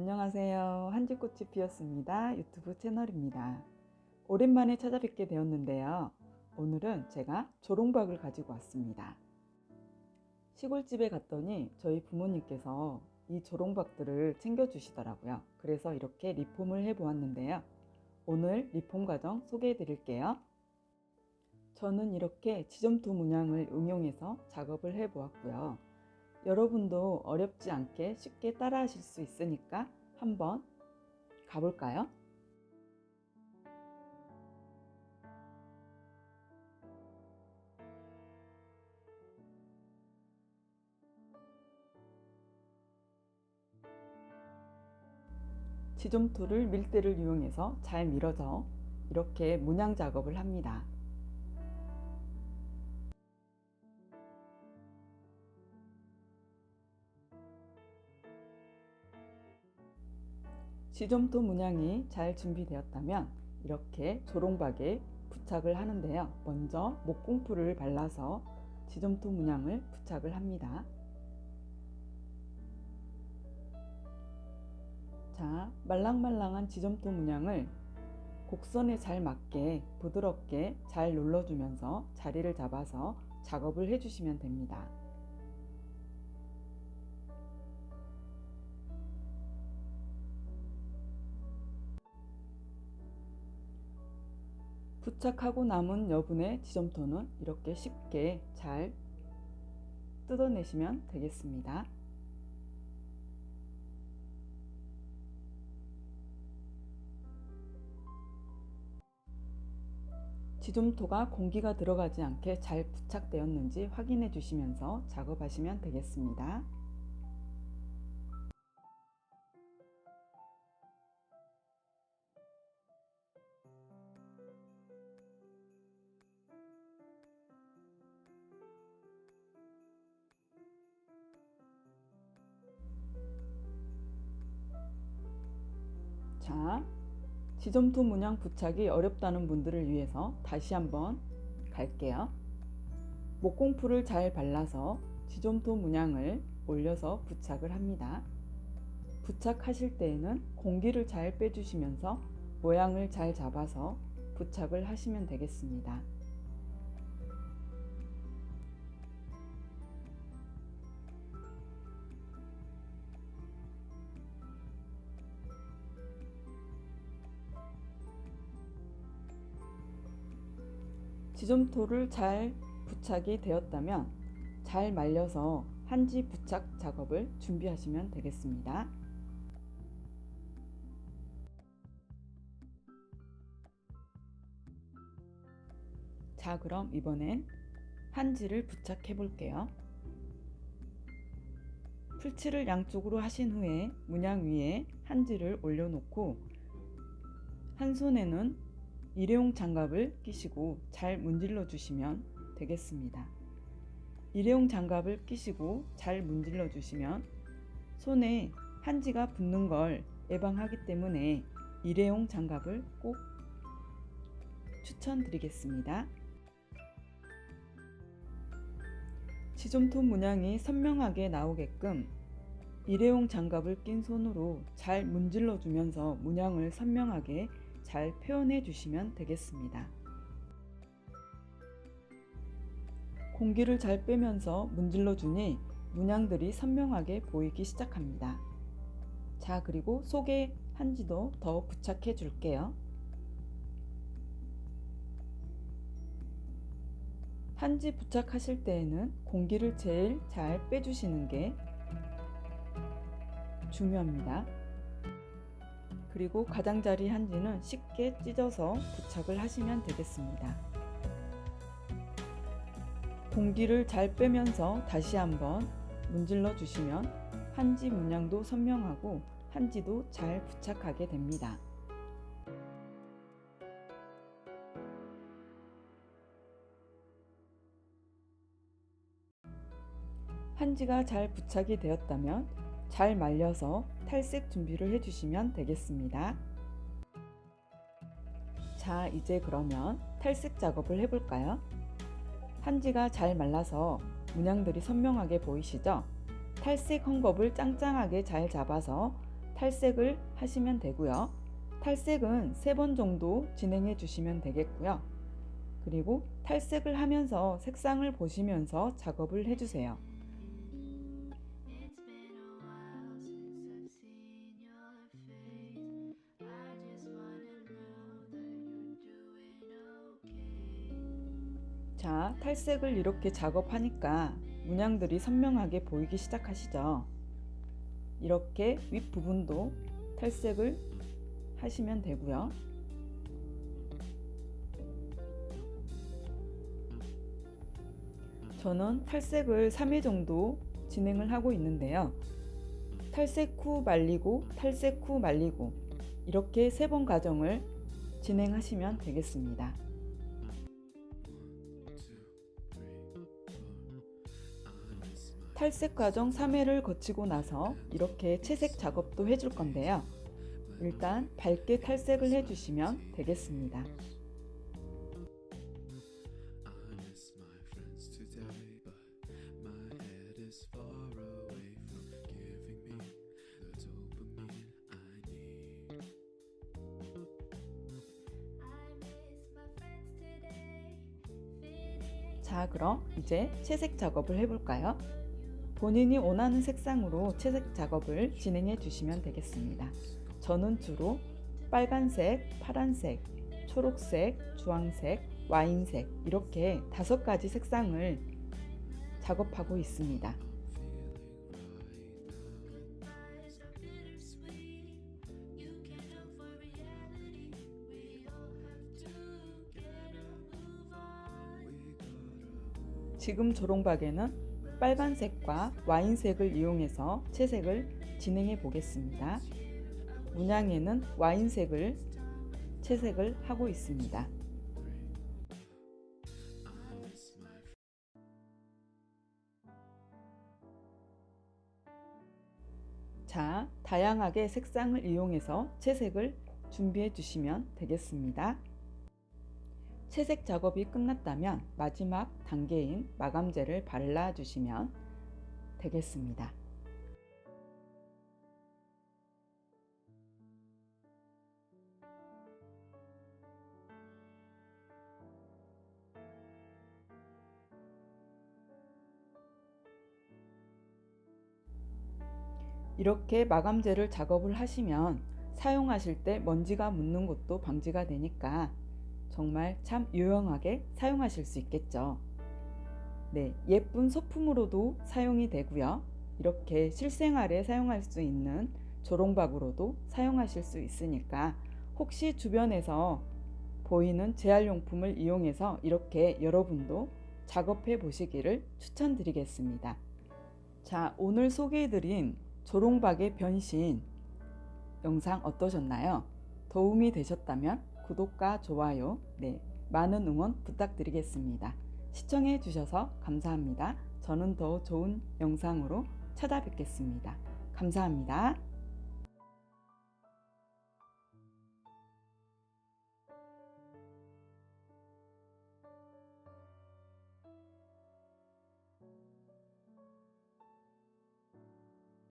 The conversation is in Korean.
안녕하세요. 한지꽃이 피었습니다. 유튜브 채널입니다. 오랜만에 찾아뵙게 되었는데요. 오늘은 제가 조롱박을 가지고 왔습니다. 시골집에 갔더니 저희 부모님께서 이 조롱박들을 챙겨주시더라고요. 그래서 이렇게 리폼을 해보았는데요. 오늘 리폼 과정 소개해 드릴게요. 저는 이렇게 지점토 문양을 응용해서 작업을 해 보았고요. 여러분도 어렵지 않게 쉽게 따라 하실 수 있으니까 한번 가볼까요? 지점토를 밀대를 이용해서 잘 밀어서 이렇게 문양 작업을 합니다. 지점토 문양이 잘 준비되었다면 이렇게 조롱박에 부착을 하는데요. 먼저 목공풀을 발라서 지점토 문양을 부착을 합니다. 자, 말랑말랑한 지점토 문양을 곡선에 잘 맞게 부드럽게 잘 눌러주면서 자리를 잡아서 작업을 해주시면 됩니다. 부착하고 남은 여분의 지점토는 이렇게 쉽게 잘 뜯어내시면 되겠습니다. 지점토가 공기가 들어가지 않게 잘 부착되었는지 확인해 주시면서 작업하시면 되겠습니다. 지점토 문양 부착이 어렵다는 분들을 위해서 다시 한번 갈게요. 목공풀을 잘 발라서 지점토 문양을 올려서 부착을 합니다. 부착하실 때에는 공기를 잘 빼주시면서 모양을 잘 잡아서 부착을 하시면 되겠습니다. 지점토를 잘 부착이 되었다면 잘 말려서 한지 부착 작업을 준비하시면 되겠습니다. 자, 그럼 이번엔 한지를 부착해 볼게요. 풀칠을 양쪽으로 하신 후에 문양 위에 한지를 올려놓고 한 손에는 일회용 장갑을 끼시고 잘 문질러 주시면 되겠습니다. 일회용 장갑을 끼시고 잘 문질러 주시면 손에 한지가 붙는 걸 예방하기 때문에 일회용 장갑을 꼭 추천드리겠습니다. 지점토 문양이 선명하게 나오게끔 일회용 장갑을 낀 손으로 잘 문질러 주면서 문양을 선명하게 잘 표현해 주시면 되겠습니다. 공기를 잘 빼면서 문질러 주니 문양들이 선명하게 보이기 시작합니다. 자, 그리고 속에 한지도 더 부착해 줄게요. 한지 부착하실 때에는 공기를 제일 잘 빼주시는 게 중요합니다. 그리고 가장자리 한지는 쉽게 찢어서 부착을 하시면 되겠습니다. 공기를 잘 빼면서 다시 한번 문질러 주시면 한지 문양도 선명하고 한지도 잘 부착하게 됩니다. 한지가 잘 부착이 되었다면 잘 말려서 탈색 준비를 해주시면 되겠습니다. 자, 이제 그러면 탈색 작업을 해볼까요? 한지가 잘 말라서 문양들이 선명하게 보이시죠? 탈색 헝겊을 짱짱하게 잘 잡아서 탈색을 하시면 되고요. 탈색은 세번 정도 진행해 주시면 되겠고요. 그리고 탈색을 하면서 색상을 보시면서 작업을 해주세요. 탈색을 이렇게 작업하니까 문양들이 선명하게 보이기 시작하시죠. 이렇게 윗부분도 탈색을 하시면 되고요. 저는 탈색을 3회 정도 진행을 하고 있는데요. 탈색 후 말리고, 탈색 후 말리고, 이렇게 세 번 과정을 진행하시면 되겠습니다. 탈색 과정 3회를 거치고 나서 이렇게 채색 작업도 해줄 건데요. 일단 밝게 탈색을 해주시면 되겠습니다. 자, 그럼 이제 채색 작업을 해볼까요? 본인이 원하는 색상으로 채색 작업을 진행해 주시면 되겠습니다. 저는 주로 빨간색, 파란색, 초록색, 주황색, 와인색 이렇게 다섯 가지 색상을 작업하고 있습니다. 지금 조롱박에는 빨간색과 와인색을 이용해서 채색을 진행해 보겠습니다. 문양에는 와인색을 채색을 하고 있습니다. 자, 다양하게 색상을 이용해서 채색을 준비해 주시면 되겠습니다. 채색 작업이 끝났다면 마지막 단계인 마감제를 발라 주시면 되겠습니다. 이렇게 마감제를 작업을 하시면 사용하실 때 먼지가 묻는 것도 방지가 되니까 정말 참 유용하게 사용하실 수 있겠죠. 네, 예쁜 소품으로도 사용이 되고요. 이렇게 실생활에 사용할 수 있는 조롱박으로도 사용하실 수 있으니까 혹시 주변에서 보이는 재활용품을 이용해서 이렇게 여러분도 작업해 보시기를 추천드리겠습니다. 자, 오늘 소개해드린 조롱박의 변신 영상 어떠셨나요? 도움이 되셨다면 구독과 좋아요, 네, 많은 응원 부탁드리겠습니다. 시청해 주셔서 감사합니다. 저는 더 좋은 영상으로 찾아뵙겠습니다. 감사합니다.